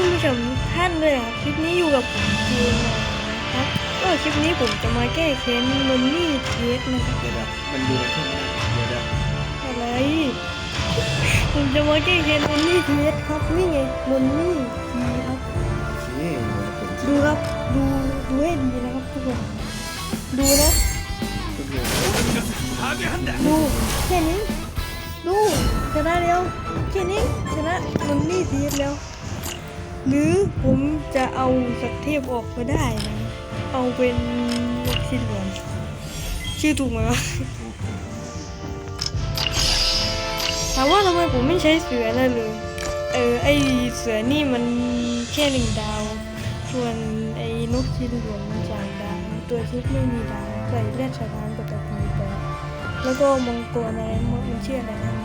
านผู้ชมทุกท่านเลยครับคลิปนี้อยู่กับผมเจมนะครับก็คลิปนี้ผมจะมาแก้แค้นมันนี่เทสนะครับเดี๋ยวนะมันดูในเครื่องไม่ได้เดี๋ยวนะอะไร ผมจะมาแก้แค้นมันนี่เทสครับนี่ไงมันนี่ทีครับโอเคดูครับดูดูให้ดีนะครับทุกคนดูนะดูแค่นี้ดูชนะแล้วแค่นี้ชนะมันนี่เทสแล้ว หรือผมจะเอาสักเทพออกก็ได้นะเอาเป็นนกชิ้นเหลืองชื่อถูกไหมวะถามว่าทำไมผมไม่ใช้เสือน่ะเลย เออไอเสือนี่มันแค่หนึ่งดาว ส่วนไอนกชิ้นเหลืองมันสามดาวตัวชุดไม่มีดาวใส่เลือดสถานกับตะพีไปแล้วก็มังกรอะไรมันชื่ออะไรนะ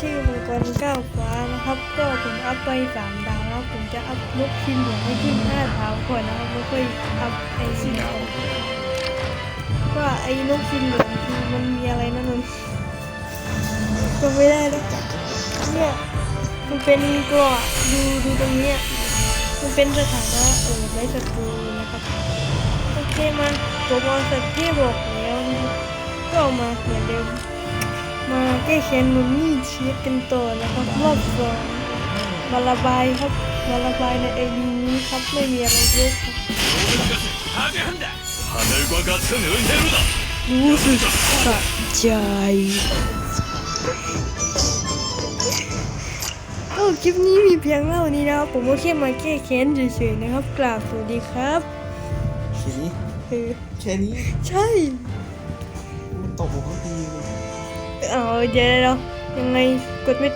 ชื่อมังกรก้าวฟ้านะครับ ก็ผมอัพไปสามดาวแล้วผมจะอัพนกชิ้นเหลือให้ขึ้นห้าดาวก่อนนะครับแล้วค่อยอัพไอ้สีดาวว่าไอ้นกชิ้นเหลืองคือมันมีอะไรนั่นนนก็ไม่ได้แล้วเนี่ยมันเป็นตัวดูดูตรงเนี้ยมันเป็นสถานะเออไร้ศัตรูนะครับโอเคมาตัวบอลสัตว์ที่บอกแล้วนะครับก็เอามาเหมือนเดิม ให้แขนหนุนนี่เชียร์กันต่อนะครับรอบสองมาระบายครับมาระบายในเอวีนี้ครับไม่มีอะไรเยอะครับรู้สึกสะใจก็คลิปนี้มีเพียงเท่านี้นะครับผมก็แค่มาแก้แค้นเฉยๆนะครับกราบสวัสดีครับแค่นี้แค่นี้ ใช่ มันตกผมก็ดี เลยเอาเ